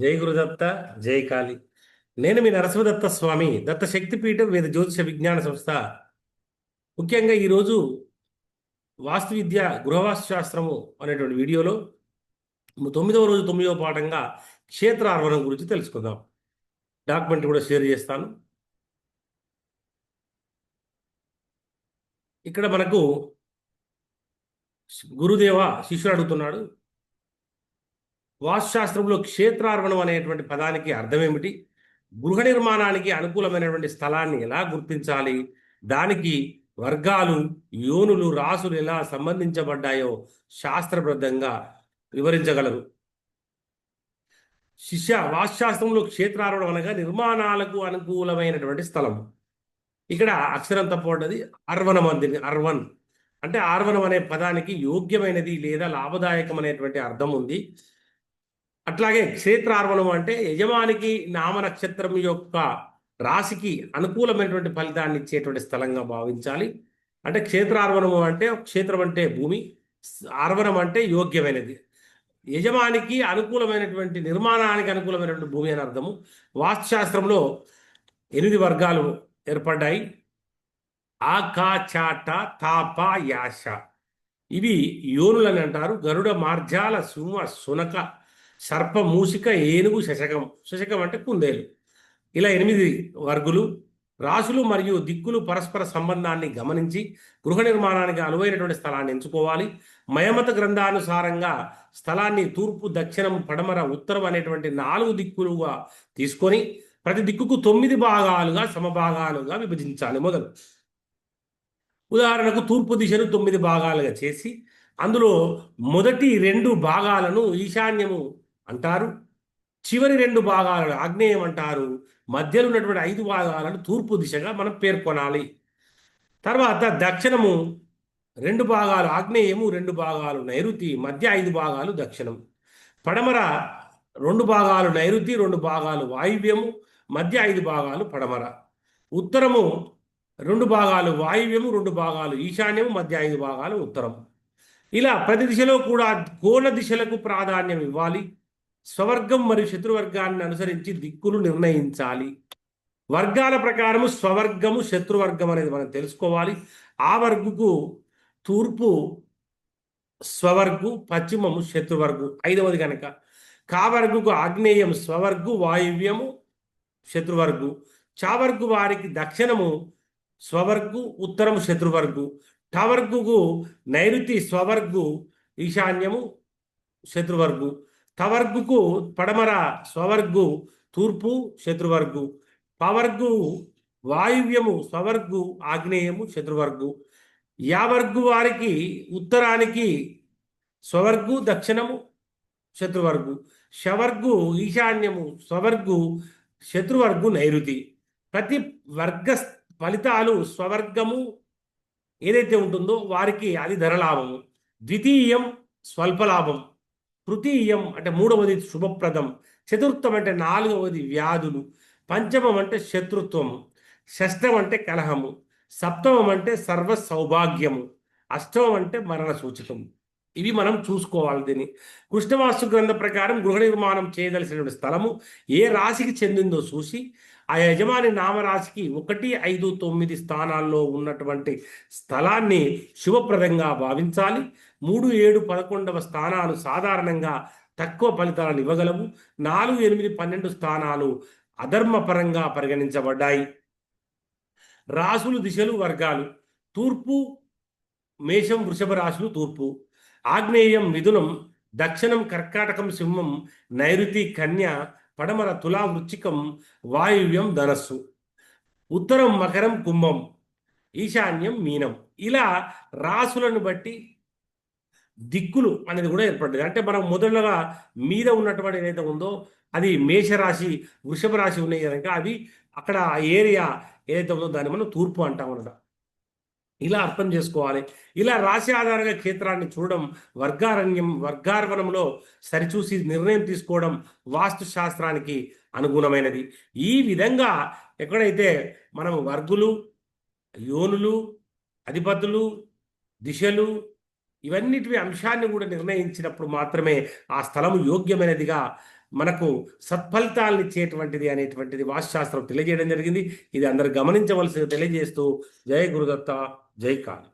జై గురుదత్త జై కాళి. నేను మీ నరసింహదత్త స్వామి దత్త శక్తిపీఠం వేద జ్యోతిష విజ్ఞాన సంస్థ. ముఖ్యంగా ఈరోజు వాస్తు విద్య గృహవాస్తు శాస్త్రము అనేటువంటి వీడియోలో తొమ్మిదవ రోజు తొమ్మిదవ పాఠంగా క్షేత్ర ఆర్వణం గురించి తెలుసుకుందాం. డాక్యుమెంట్ కూడా షేర్ చేస్తాను. ఇక్కడ మనకు గురుదేవ శిష్యుడు అడుగుతున్నాడు. వాస్తుశాస్త్రంలో క్షేత్రార్వణం అనేటువంటి పదానికి అర్థం ఏమిటి గృహ నిర్మాణానికి అనుకూలమైనటువంటి స్థలాన్ని ఎలా గుర్తించాలి? దానికి వర్గాలు యోనులు రాసులు ఎలా సంబంధించబడ్డాయో శాస్త్రబద్ధంగా వివరించగలరు. శిష్య వాస్తుశాస్త్రంలో క్షేత్రార్వణం అనగా నిర్మాణాలకు అనుకూలమైనటువంటి స్థలం. ఇక్కడ అక్షరం తప్పబడ్డది అర్వణం అంది అర్వన్. అంటే ఆర్వణం అనే పదానికి యోగ్యమైనది లేదా లాభదాయకం అనేటువంటి అర్థం ఉంది. అట్లాగే క్షేత్రార్వణం అంటే యజమానికి నామ నక్షత్రం యొక్క రాశికి అనుకూలమైనటువంటి ఫలితాన్ని ఇచ్చేటువంటి స్థలంగా భావించాలి. అంటే క్షేత్రార్వణము అంటే క్షేత్రం అంటే భూమి ఆర్వణం అంటే యోగ్యమైనది. యజమానికి అనుకూలమైనటువంటి నిర్మాణానికి అనుకూలమైనటువంటి భూమి అని అర్థము. వాస్తుశాస్త్రంలో ఎనిమిది వర్గాలు ఏర్పడ్డాయి. ఆకా చాట తాప యాష ఇవి యోనులని అంటారు. గరుడ మార్జాల సుమ సునక సర్ప మూసిక ఏనుగు శశకం. శశకం అంటే కుందేలు. ఇలా ఎనిమిది వర్గులు రాసులు మరియు దిక్కులు పరస్పర సంబంధాన్ని గమనించి గృహ నిర్మాణానికి అనువైనటువంటి స్థలాన్ని ఎంచుకోవాలి. మయమత గ్రంథానుసారంగా స్థలాన్ని తూర్పు దక్షిణం పడమర ఉత్తరం అనేటువంటి నాలుగు దిక్కులుగా తీసుకొని ప్రతి దిక్కుకు తొమ్మిది భాగాలుగా సమభాగాలుగా విభజించాలి మొదలు. ఉదాహరణకు తూర్పు దిశను తొమ్మిది భాగాలుగా చేసి అందులో మొదటి రెండు భాగాలను ఈశాన్యము అంటారు. చివరి రెండు భాగాలను ఆగ్నేయం అంటారు మధ్యలో ఉన్నటువంటి ఐదు భాగాలను తూర్పు దిశగా మనం పేర్కొనాలి. తర్వాత దక్షిణము రెండు భాగాలు ఆగ్నేయము రెండు భాగాలు నైరుతి మధ్య ఐదు భాగాలు దక్షిణం. పడమర రెండు భాగాలు నైరుతి రెండు భాగాలు వాయువ్యము మధ్య ఐదు భాగాలు పడమర. ఉత్తరము రెండు భాగాలు వాయువ్యము రెండు భాగాలు ఈశాన్యము మధ్య ఐదు భాగాలు ఉత్తరం. ఇలా ప్రతి దిశలో కూడా కోణ దిశలకు ప్రాధాన్యం ఇవ్వాలి. స్వవర్గం మరియు శత్రువర్గాన్ని అనుసరించి దిక్కులు నిర్ణయించాలి. వర్గాల ప్రకారము స్వవర్గము శత్రువర్గం అనేది మనం తెలుసుకోవాలి. ఆ వర్గుకు తూర్పు స్వవర్గు పశ్చిమము శత్రువర్గు. ఐదవది కనుక కావర్గుకు ఆగ్నేయం స్వవర్గు వాయువ్యము శత్రువర్గు. చావర్గు వారికి దక్షిణము స్వవర్గు ఉత్తరము శత్రువర్గు. టవర్గుకు నైరుతి స్వవర్గు ఈశాన్యము శత్రువర్గు. తవర్గుకు పడమర స్వవర్గు తూర్పు శత్రువర్గు. పవర్గు వాయువ్యము స్వవర్గు ఆగ్నేయము శత్రువర్గు. యావర్గు వారికి ఉత్తరానికి స్వవర్గు దక్షిణము శత్రువర్గు. శవర్గు ఈశాన్యము స్వవర్గు శత్రువర్గు నైరుతి. ప్రతి వర్గ ఫలితాలు స్వవర్గము ఏదైతే ఉంటుందో వారికి అది ధరలాభము. ద్వితీయం స్వల్పలాభం. తృతీయం అంటే మూడవది శుభప్రదం చతుర్థం అంటే నాలుగవది వ్యాధులు పంచమం అంటే శత్రుత్వం షష్టం అంటే కలహము సప్తమం అంటే సర్వ సౌభాగ్యము అష్టమం అంటే మరణ సూచకం ఇవి మనం చూసుకోవాలి దీన్ని. కృష్ణవాస్తు గ్రంథ ప్రకారం గృహ నిర్మాణం చేయదలసినటువంటి స్థలము ఏ రాశికి చెందిందో చూసి ఆ యజమాని నామరాశికి ఒకటి ఐదు తొమ్మిది స్థానాల్లో ఉన్నటువంటి స్థలాన్ని శుభప్రదంగా భావించాలి. మూడు ఏడు పదకొండవ స్థానాలు సాధారణంగా తక్కువ ఫలితాలను ఇవ్వగలవు. నాలుగు ఎనిమిది పన్నెండు స్థానాలు అధర్మపరంగా పరిగణించబడ్డాయి. రాసులు దిశలు వర్గాలు. తూర్పు మేషం వృషభ రాశులు తూర్పు. ఆగ్నేయం మిథునం దక్షిణం కర్కాటకం సింహం నైరుతి కన్య పడమర తులా వృచ్చికం వాయువ్యం ధనస్సు ఉత్తరం మకరం కుంభం ఈశాన్యం మీనం. ఇలా రాసులను బట్టి దిక్కులు అనేది కూడా ఏర్పడ్డది అంటే మనం మొదలుగా మీద ఉన్నటువంటి ఏదైతే ఉందో అది మేషరాశి వృషభ రాశి ఉన్నాయి కనుక అవి అక్కడ ఆ ఏరియా ఏదైతే ఉందో దాన్ని మనం తూర్పు అంటాం అన్నమాట. ఇలా అర్థం చేసుకోవాలి. ఇలా రాశి ఆధారంగా క్షేత్రాన్ని చూడడం వర్గారణ్యం వర్గార్వనంలో సరిచూసి నిర్ణయం తీసుకోవడం వాస్తు శాస్త్రానికి అనుగుణమైనది. ఈ విధంగా ఎక్కడైతే మనం వర్గులు యోనులు అధిపతులు దిశలు ఇవన్నిటి అంశాన్ని కూడా నిర్ణయించినప్పుడు మాత్రమే ఆ స్థలము యోగ్యమైనదిగా మనకు సత్ఫలితాలను ఇచ్చేటువంటిది అనేటువంటిది వాస్తుశాస్త్రం తెలియజేయడం జరిగింది. ఇది అందరు గమనించవలసి తెలియజేస్తూ జయ గురుదత్త జై కాళీ.